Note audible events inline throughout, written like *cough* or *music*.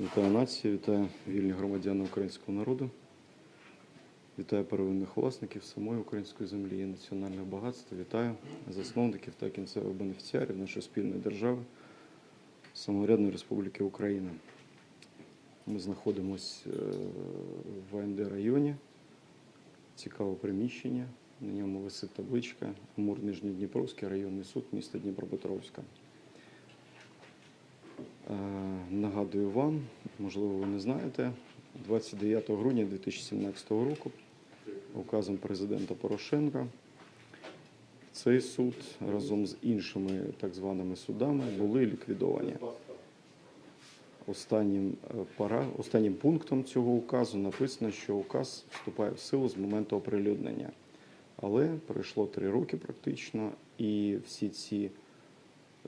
Вітаю націю, вітаю вільні громадяни українського народу. Вітаю первинних власників самої української землі і національного багатства. Вітаю засновників та кінцевих бенефіціарів нашої спільної держави, самоврядної Республіки Україна. Ми знаходимося в АНД районі. Цікаве приміщення. На ньому висить табличка Амур Нижньодніпровський районний суд міста Дніпропетровська. Е, Нагадую вам, можливо, ви не знаєте, 29 грудня 2017 року указом президента Порошенка цей суд разом з іншими так званими судами були ліквідовані. Останнім, е, пара, останнім пунктом цього указу написано, що указ вступає в силу з моменту оприлюднення. Але пройшло три роки практично, і всі ці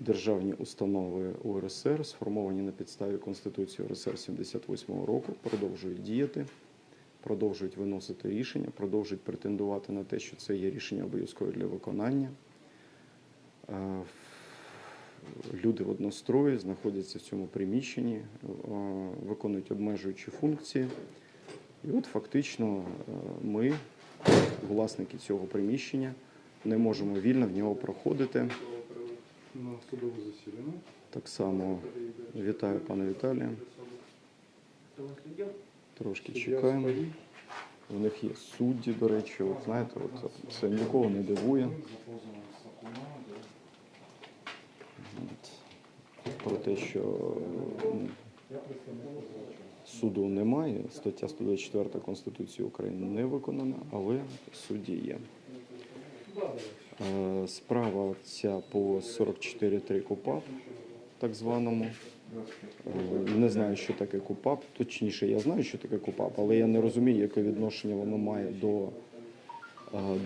державні установи УРСР, сформовані на підставі Конституції УРСР 78 року, продовжують діяти, продовжують виносити рішення, продовжують претендувати на те, що це є рішення обов'язкове для виконання. Е, Люди в однострої знаходяться в цьому приміщенні, е, виконують обмежуючі функції. І от фактично е, ми, власники цього приміщення, не можемо вільно в нього проходити. На судове засідання. Так само вітаю пана Віталія. Трошки чекаємо. У них є судді, до речі, от знаєте, от це нікого не дивує. Про те, що суду немає, стаття 124 Конституції України не виконана, але судді є. Е, Справа ця по 44.3 КУПАП, так званому. Е, Не знаю, що таке КУПАП. Точніше, я знаю, що таке КУПАП, але я не розумію, яке відношення воно має до е,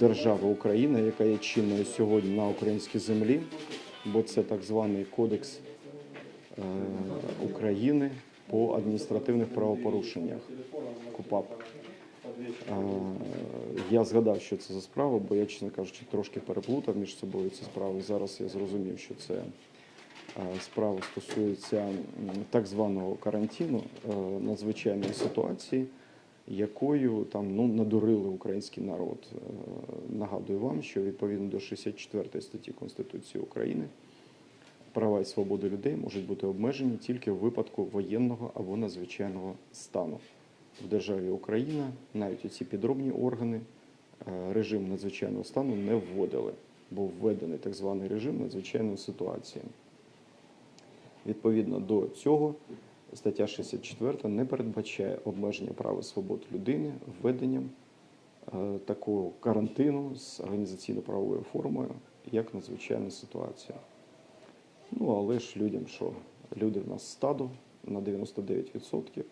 держави Україна, яка є чинною сьогодні на українській землі, бо це так званий Кодекс України по адміністративних правопорушеннях. КУПАП. Я згадав, що це за справа, бо я, чесно кажучи, трошки переплутав між собою ці справи. Зараз я зрозумів, що це справа стосується так званого карантину, е, надзвичайної ситуації, якою там ну надурили український народ. Е, Нагадую вам, що відповідно до 64 статті Конституції України права і свободи людей можуть бути обмежені тільки в випадку воєнного або надзвичайного стану. В державі Україна навіть ці підробні органи е, режим надзвичайного стану не вводили, був введений так званий режим надзвичайної ситуації. Відповідно до цього, стаття 64 не передбачає обмеження прав і свобод людини введенням е, такого карантину з організаційно-правовою формою, як надзвичайна ситуація. Ну, але ж людям що? Люди в нас стадо на 99%,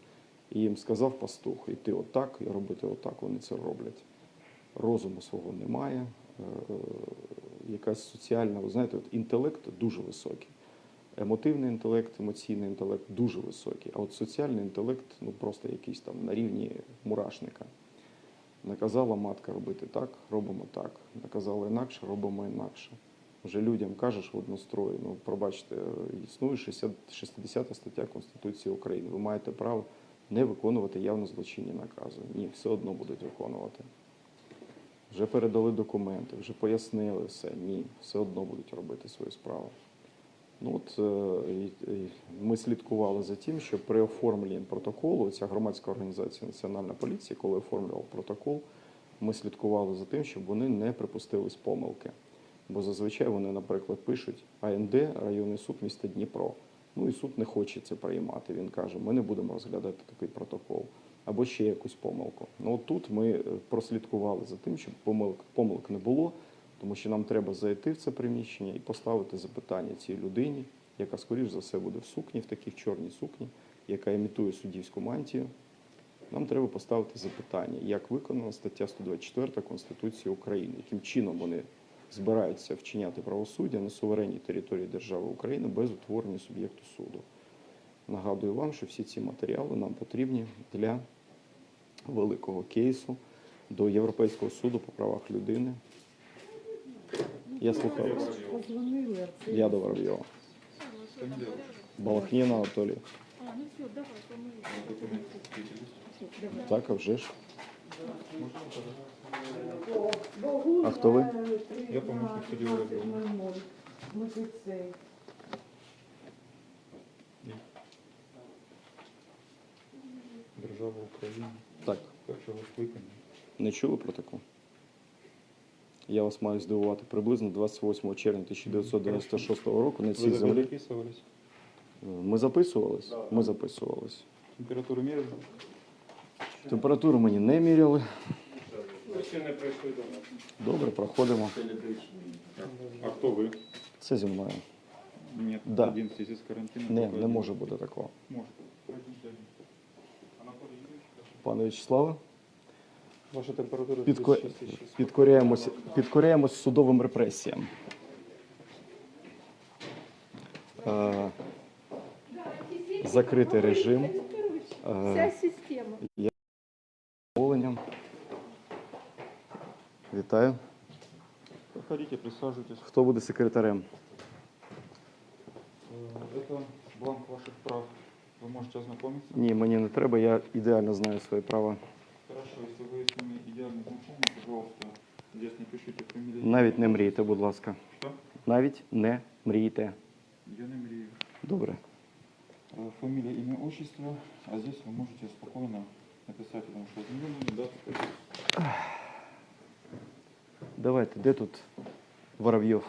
і їм сказав пастух, йти отак і робити отак, вони це роблять. Розуму свого немає, е, е, якась соціальна, ви знаєте, от інтелект дуже високий. Емотивний інтелект, емоційний інтелект дуже високий, а от соціальний інтелект ну просто якийсь там на рівні мурашника. Наказала матка робити так, робимо так. Наказала інакше, робимо інакше. Вже людям кажеш в однострої, ну пробачте, існує 60, 60 стаття Конституції України. Ви маєте право не виконувати явно злочинні накази. Ні, все одно будуть виконувати. Вже передали документи, вже пояснили все. Ні, все одно будуть робити свою справу. Ну от е, ми слідкували за тим, що при оформленні протоколу ця громадська організація Національна поліція, коли оформлював протокол, ми слідкували за тим, щоб вони не припустились помилки. Бо зазвичай вони, наприклад, пишуть АНД, районний суд міста Дніпро. Ну і суд не хоче це приймати. Він каже, ми не будемо розглядати такий протокол або ще якусь помилку. Ну от тут ми е, прослідкували за тим, щоб помилок, помилок не було, тому що нам треба зайти в це приміщення і поставити запитання цій людині, яка, скоріш за все, буде в сукні, в такій чорній сукні, яка імітує суддівську мантію. Нам треба поставити запитання, як виконана стаття 124 Конституції України, яким чином вони збираються вчиняти правосуддя на суверенній території держави України без утворення суб'єкту суду. Нагадую вам, що всі ці матеріали нам потрібні для великого кейсу до Європейського суду по правах людини. Я слухаю вас. Я до Воробйова. Балахніна Анатолій. А, ну Все, давай, помоги. Так, а вже ж. А хто ви? Я помощник судді. Держава України. Так. Першого скликання. Не чули про таку? Я вас маю здивувати. Приблизно 28 червня 1996 року на цій землі. Ми записувались? Ми записувались. Температуру міряли? Температуру мені не міряли. Ви ще не прийшли до нас. Добре, проходимо. А хто ви? Це зі мною. Ні, Да. один в связи карантином. Не, не може бути такого. Може. Пане Вячеславе, Ваша температура підко... 36,6. підкоряємось, підкоряємось судовим репресіям. Е, Закритий режим. Вся Е, система. Вітаю. Проходите, присаживайтесь. Хто буде секретарем? Э, Это бланк ваших прав. Вы можете ознакомиться. Ні, мені не треба, я ідеально знаю свої права. Хорошо, если вы с ними идеально знакомы, пожалуйста, здесь напишите фамилию. Навіть не мрійте, будь ласка. Что? Навіть не мрійте. Я не мрію. Добре. Э, Фамилия, имя, отчество. А здесь вы можете спокойно написать, потому что изменение даты. Давайте, де тут Воробйов?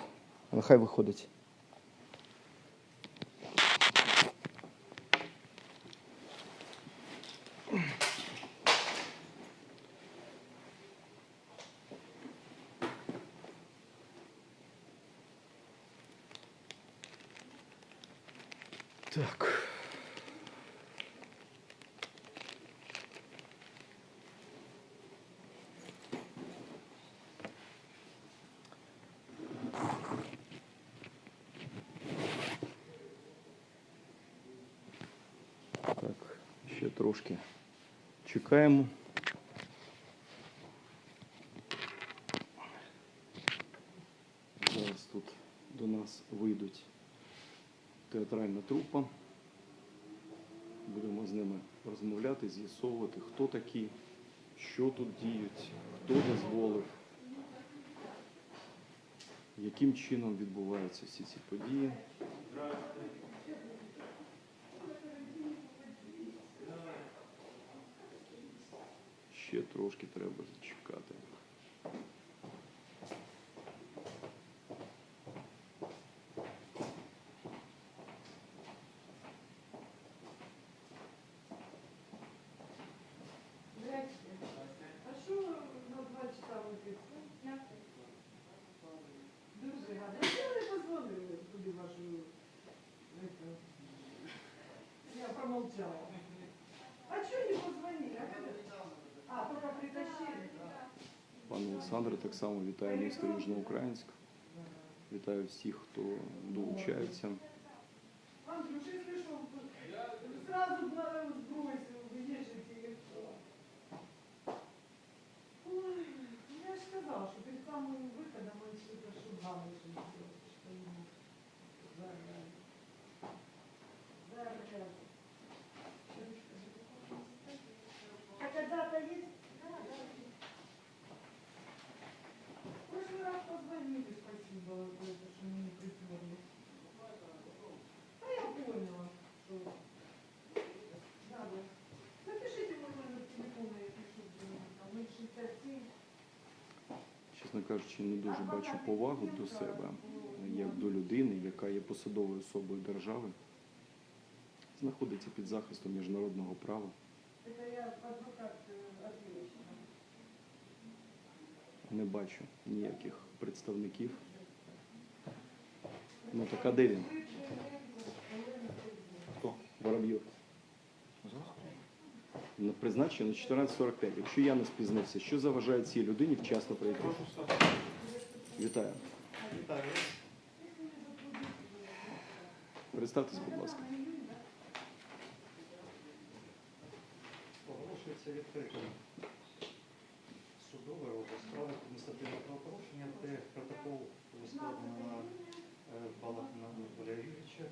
Нехай виходить. Так. Так, ще трошки чекаємо. Зараз тут до нас вийдуть театральна трупа. Будемо з ними розмовляти, з'ясовувати, хто такі, що тут діють, хто дозволив, яким чином відбуваються всі ці події. Ще трошки треба зачекати. А Пане Олександре, так само вітаю місто Южноукраїнськ. Вітаю всіх, хто долучається. Я ж сказав, що на- сбросил, кажучи, не дуже бачу повагу до себе як до людини, яка є посадовою особою держави, знаходиться під захистом міжнародного права. Э. Не бачу ніяких представників. Ну так а де він? Хто? Воробйов. Призначено 14.45. Якщо я не спізнився, що заважає цій людині вчасно прийти? Вітаю. Представтесь, будь ласка. Оголошується відкритим судове розгляд справи адміністративного правопорушення, де протокол складено на е, Балахна Анатолія Юрійовича.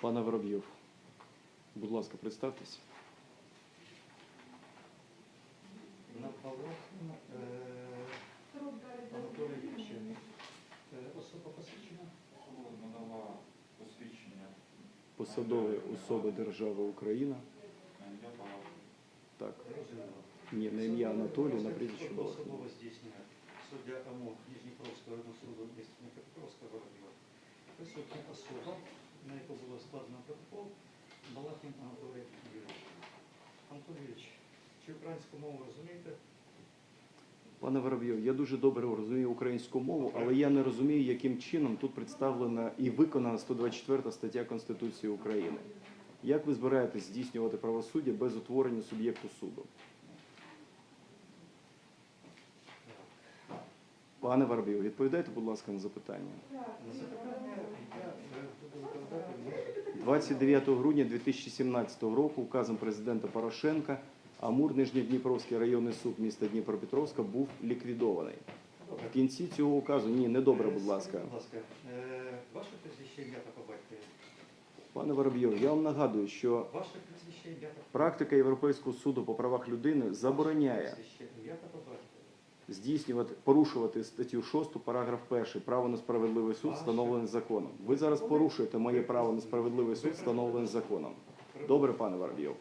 Пане Воробйов, будь ласка, представтесь. На е. Е, Особа посвідчена. Надала посвідчення Посадові особи держави Україна. Так, ні, на ім'я Анатолій, на прізвище. Особливо суддя АМО Ніжніпровського суду міста Дніпропетровська Воробйова. Присутня особа, на яку було складено протокол, Балахін Анатолій Юрійович. Анатолій Юрійович, чи українську мову розумієте? Пане Воробйов, я дуже добре розумію українську мову, але я не розумію, яким чином тут представлена і виконана 124 стаття Конституції України. Як ви збираєтесь здійснювати правосуддя без утворення суб'єкту суду? Пане Воробйов, відповідайте, будь ласка, на запитання. На запитання я е, буду викладати. 29 грудня 2017 року указом президента Порошенка Амур Нижньодніпровський районний суд міста Дніпропетровська був ліквідований. В кінці цього указу ні, не добре, будь ласка. Будь ласка, е, ваше прізвище ім'я та по. Пане Воробйов, я вам нагадую, що практика Європейського суду по правах людини забороняє здійснювати порушувати статтю 6, параграф 1, право на справедливий суд, встановлений законом. Ви зараз порушуєте моє право на справедливий суд, встановлений законом. Добре, пане Воробйов.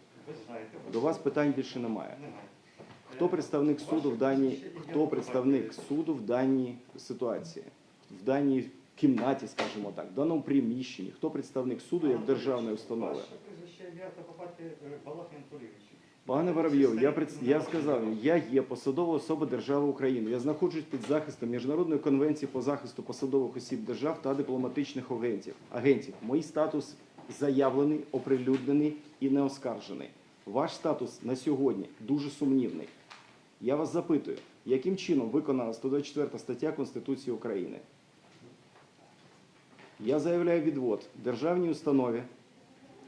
До вас питань більше немає. Хто представник суду в даній хто представник суду в даній ситуації, в даній кімнаті, скажімо так, в даному приміщенні? Хто представник суду як державної установи? Ваше прізвище ім'я та по батькові е, Балахін Анатолійович. Пане Воробйов, я пред... я сказав, я є посадова особа держави України. Я знаходжусь під захистом міжнародної конвенції по захисту посадових осіб держав та дипломатичних агентів. Агентів, мій статус заявлений, оприлюднений і не оскаржений. Ваш статус на сьогодні дуже сумнівний. Я вас запитую, яким чином виконана 124 стаття Конституції України? Я заявляю відвод державній установі,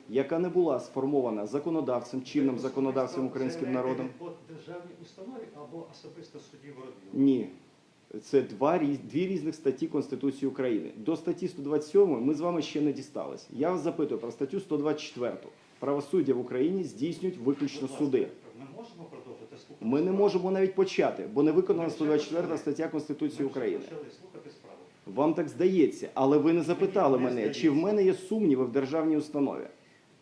яка не була сформована законодавцем, чинним законодавцем українським народом. Державній установі або особисто судді Воробйов. Ні. Це два, дві різних статті Конституції України. До статті 127 ми з вами ще не дістались. Я вас запитую про статтю 124. Правосуддя в Україні здійснюють виключно суди. Ми можемо продовжити слухати? Ми не можемо навіть почати, бо не виконана Ми вже 124 стаття Конституції України. Вам так здається, але ви не запитали мене, чи в мене є сумніви в державній установі.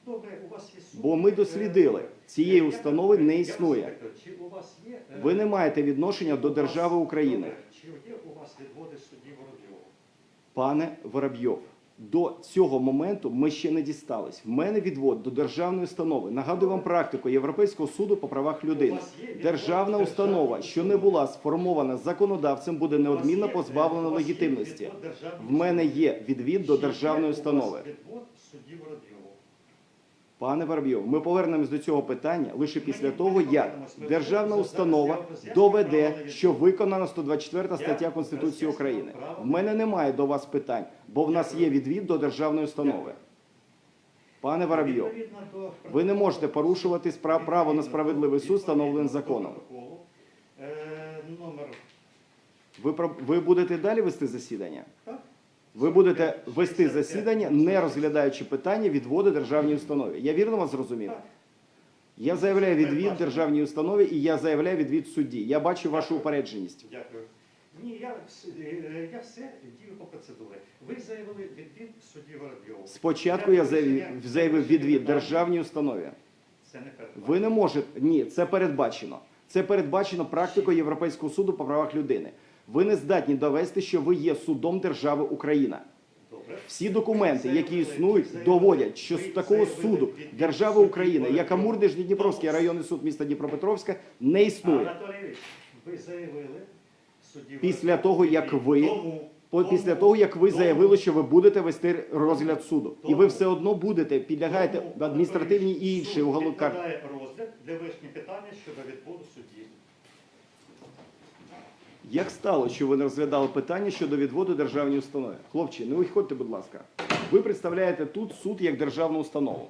Добре, у вас є суд. Бо ми дослідили, Е, цієї установи не існує. Чи у вас є... е, Ви не маєте відношення до у вас- держави України. Добре, Чи є у вас відводи судді Воробйова? Пане Воробйов, до цього моменту ми ще не дістались. В мене відвод до державної установи. Нагадую вам практику Європейського суду по правах людини. Державна установа, що не була сформована законодавцем, буде неодмінно позбавлена е, є легітимності. В мене є відвід до державної установи. Відвод судді? Пане Воробйов, ми повернемось до цього питання лише після того, як державна установа доведе, що виконана 124 стаття Конституції України. В мене немає до вас питань, бо в нас є відвід до державної установи. Пане Воробйов, ви не можете порушувати право на справедливий суд, встановлений законом. е, Ви ви будете далі вести засідання? так? Ви будете вести засідання, не розглядаючи питання відводу державній установі. Я вірно вас зрозумів? Я заявляю відвід державній установі і я заявляю відвід судді. Я бачу вашу упередженість. Дякую. Ні, я, е, я все дію по процедурі. Ви заявили відвід судді Воробйову. Спочатку я заявив відвід державній установі. Це не передбачено. Ви не можете. Ні, це передбачено. Це передбачено практикою Європейського суду по правах людини. Ви не здатні довести, що ви є судом держави Україна. Всі документи, які існують, доводять, що з такого суду держави судді України, як Воробйову. Амур Нижньодніпровський Тому- районний суд міста Дніпропетровська, не існує. Ви заявили Після того, як ви- Після того, як ви заявили, що ви будете вести розгляд суду, і ви все одно будете підлягаєте адміністративній і Ілліч, інші суд уголовні карти. відкладає розгляд для вирішення питання щодо відводу судді. Як стало, що ви не розглядали питання щодо відводу державній установи? Хлопці, не виходьте, будь ласка. Ви представляєте тут суд як державну установу.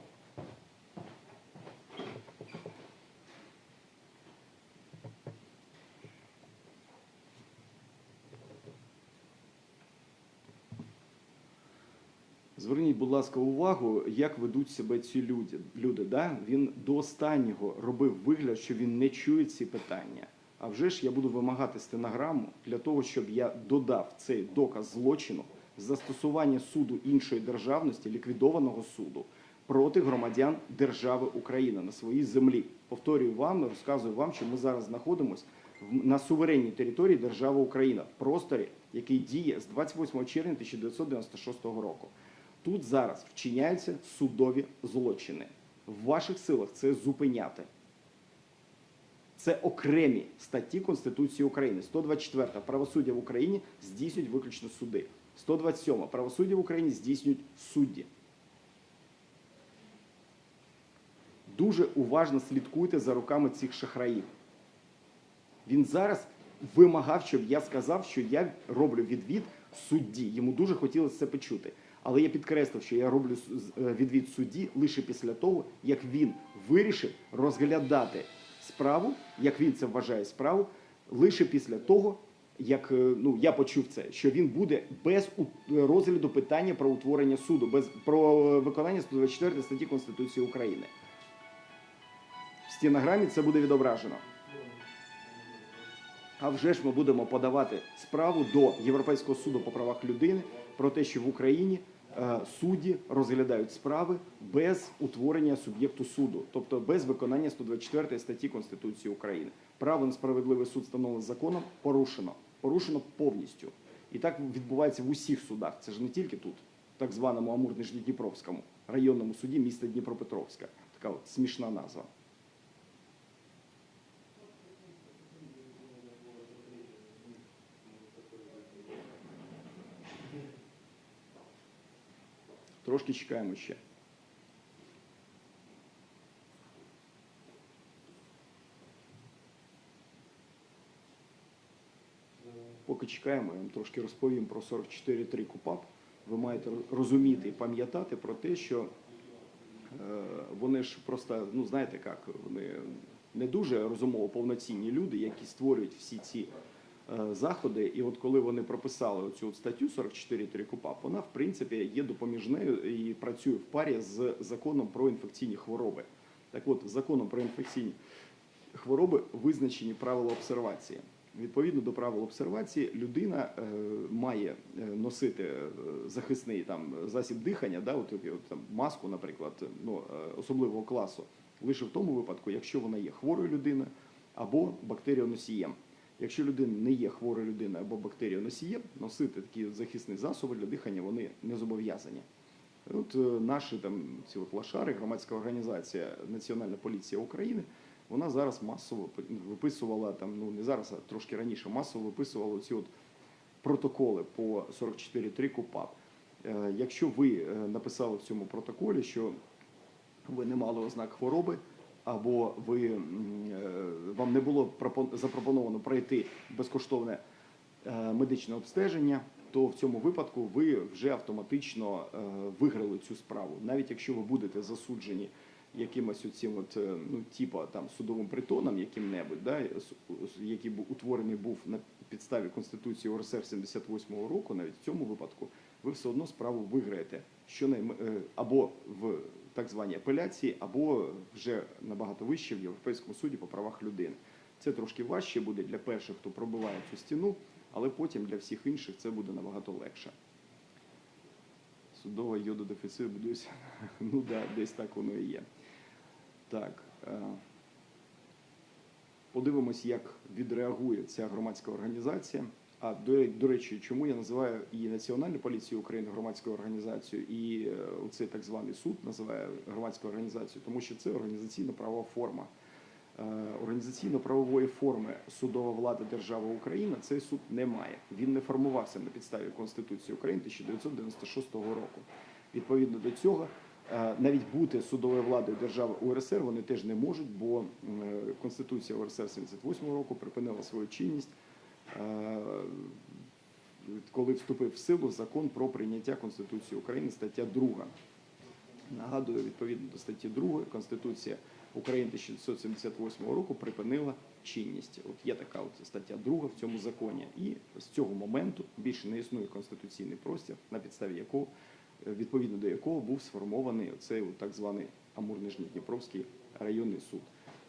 Зверніть, будь ласка, увагу, як ведуть себе ці люди. люди да? Він до останнього робив вигляд, що він не чує ці питання. А вже ж я буду вимагати стенограму для того, щоб я додав цей доказ злочину застосування суду іншої державності, ліквідованого суду проти громадян держави Україна на своїй землі. Повторюю вам, розказую вам, що ми зараз знаходимося на суверенній території держави Україна в просторі, який діє з 28 червня 1996 року. Тут зараз вчиняються судові злочини. В ваших силах це зупиняти. Це окремі статті Конституції України. 124 правосуддя в Україні здійснюють виключно суди. 127 правосуддя в Україні здійснюють судді. Дуже уважно слідкуйте за руками цих шахраїв. Він зараз вимагав, щоб я сказав, що я роблю відвід судді. Йому дуже хотілося це почути. Але я підкреслив, що я роблю е, відвід судді лише після того, як він вирішив розглядати справу, як він це вважає справу, лише після того, як е, ну я почув це, що він буде без розгляду питання про утворення суду, без про е, виконання 124 статті Конституції України. В стінограмі це буде відображено. А вже ж ми будемо подавати справу до Європейського суду по правах людини про те, що в Україні судді розглядають справи без утворення суб'єкту суду, тобто без виконання 124 статті Конституції України. Право на справедливий суд встановлене законом порушено. Порушено повністю. І так відбувається в усіх судах. Це ж не тільки тут, так званому Амур-Нижньодніпровському районному суді міста Дніпропетровська. Така от смішна назва. Трошки чекаємо ще. Поки чекаємо, я вам трошки розповім про 44.3 КУПАП. Ви маєте розуміти і пам'ятати про те, що е, вони ж просто, ну знаєте як, вони не дуже розумово повноцінні люди, які створюють всі ці заходи. І от коли вони прописали оцю статтю 44.3 КУПАП, вона в принципі є допоміжною і працює в парі з законом про інфекційні хвороби. Так от, законом про інфекційні хвороби визначені правила обсервації. Відповідно до правил обсервації, людина е, має е, носити е, захисний там засіб дихання, да, от, от, там маску, наприклад, ну е, особливого класу, лише в тому випадку, якщо вона є хворою людиною або бактеріоносієм. Якщо людина не є хворою людиною або бактеріоносієм, носити такі захисні засоби для дихання вони не зобов'язані. От е, наші там ці от лашари, громадська організація Національна поліція України, вона зараз масово виписувала там, ну не зараз, а трошки раніше, масово виписувала ці от протоколи по 44.3 КУПАП. Е, Якщо ви е, написали в цьому протоколі, що ви не мали ознак хвороби, або ви, е, вам не було пропон- запропоновано пройти безкоштовне е, медичне обстеження, то в цьому випадку ви вже автоматично е, виграли цю справу. Навіть якщо ви будете засуджені якимось оцим от, ну, типа там судовим притоном, яким-небудь, да, який був утворений був на підставі Конституції УРСР 78-го року, навіть в цьому випадку, ви все одно справу виграєте. Е, або в так званій апеляції, або вже набагато вище в Європейському суді по правах людини. Це трошки важче буде для перших, хто пробиває цю стіну, але потім для всіх інших це буде набагато легше. Судова йододефіцит будується. *laughs* Ну да, десь так воно і є. Так. е, Подивимось, як відреагує ця громадська організація. А до, речі, чому я називаю і Національну поліцію України громадською організацією, і е, оцей так званий суд називає громадською організацією, тому що це організаційно-правова форма. Е, Організаційно-правової форми судова влада держави Україна цей суд не має. Він не формувався на підставі Конституції України 1996 року. Відповідно до цього, е, навіть бути судовою владою держави УРСР вони теж не можуть, бо Конституція УРСР 78 року припинила свою чинність, коли вступив в силу закон про прийняття Конституції України, стаття 2. Нагадую, відповідно до статті 2 Конституція України 1978 року припинила чинність. От є така от стаття 2 в цьому законі, і з цього моменту більше не існує конституційний простір, на підставі якого е, відповідно до якого був сформований оцей от так званий Амур-Нижньодніпровський районний суд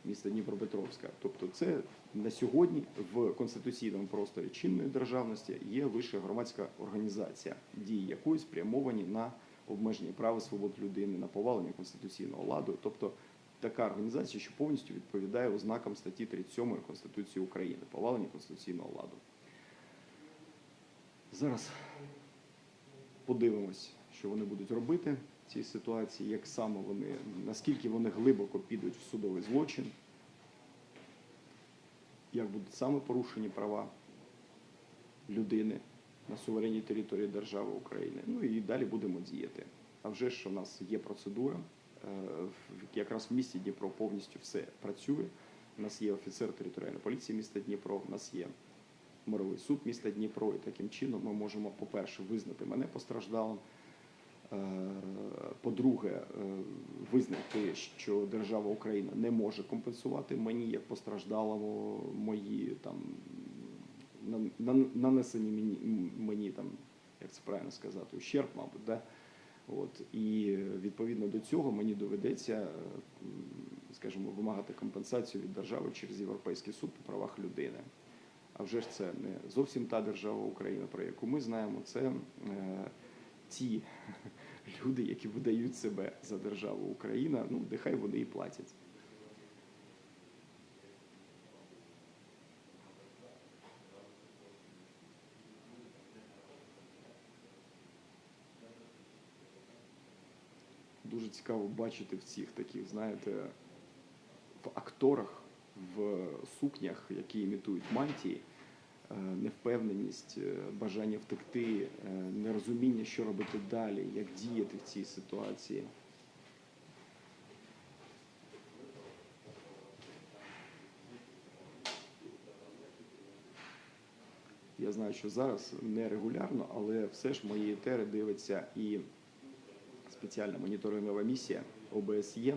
міста Дніпропетровська. Тобто, це на сьогодні в конституційному просторі чинної державності є вища громадська організація, дії якої спрямовані на обмеження прав і свобод людини, на повалення конституційного ладу. Тобто така організація, що повністю відповідає ознакам статті 37 Конституції України, повалення конституційного ладу. Зараз подивимось, що вони будуть робити цій ситуації, як саме вони, наскільки вони глибоко підуть в судовий злочин, як будуть саме порушені права людини на суверенній території держави України. Ну і далі будемо діяти. А вже ж у нас є процедура. е, Якраз в місті Дніпро повністю все працює. У нас є офіцер територіальної поліції міста Дніпро, у нас є мировий суд міста Дніпро, і таким чином ми можемо, по-перше, визнати мене постраждалим. Е, По-друге, е, визнати, що держава Україна не може компенсувати мені як постраждалому мої там нан- нан- нанесені мені, мені там, як це правильно сказати, ущерб, мабуть, да? От і відповідно до цього мені доведеться, е, скажімо, вимагати компенсацію від держави через Європейський суд по правах людини. А вже ж це не зовсім та держава Україна, про яку ми знаємо. Це ті *laughs* люди, які видають себе за державу Україна. Ну, нехай вони і платять. Дуже цікаво бачити в цих таких, знаєте, в акторах, в сукнях, які імітують мантії, невпевненість, е, бажання втекти, е, нерозуміння, що робити далі, як діяти в цій ситуації. Я знаю, що зараз не регулярно, але все ж мої етери дивиться і спеціальна моніторингова місія ОБСЄ.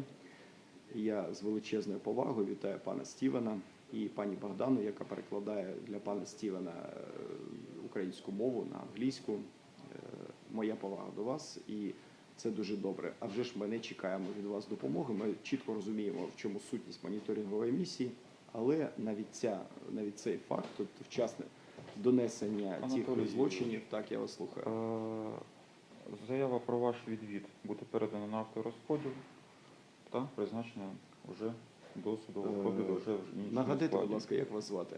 Я з величезною повагою вітаю пана Стівена і пані Богдану, яка перекладає для пана Стівена е, українську мову на англійську. Е, Моя повага до вас, і це дуже добре. А вже ж ми не чекаємо від вас допомоги. Ми чітко розуміємо, в чому сутність моніторингової місії, але навіть ця навіть цей факт, тобто вчасне донесення Анатолій тих злочинів, так я вас слухаю. Е, Заява про ваш відвід буде передана на авторозподіл та призначення вже до судового Е, розгляду вже в іншому Нагадайте, будь ласка, як вас звати?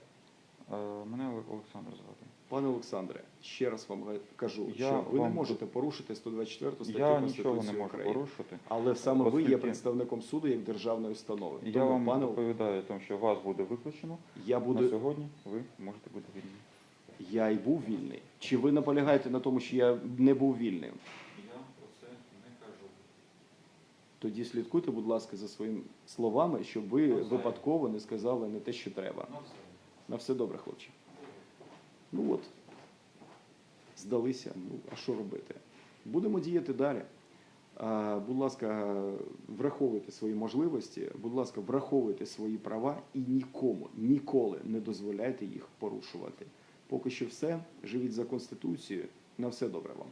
Е, Мене Олександр звати. Пане Олександре, ще раз вам га- кажу, Я що ви не можете порушити 124 статтю Я нічого не можу України. порушити. Але саме ви є Оскільки- представником суду як державної установи. Я Тому, вам пане, доповідаю, тому що вас буде виключено. я На буду, сьогодні ви можете бути вільні. я і був вільний. Чи ви наполягаєте на тому, що я не був вільним? Я про це не кажу. Тоді слідкуйте, будь ласка, за своїми словами, щоб ви випадково не сказали не те, що треба. На все добре, хлопче. Ну от, здалися. Ну, а що робити? Будемо діяти далі. Будь ласка, враховуйте свої можливості, будь ласка, враховуйте свої права і нікому, ніколи не дозволяйте їх порушувати. Поки що все. Живіть за Конституцією. На все добре вам.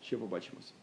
Ще побачимось.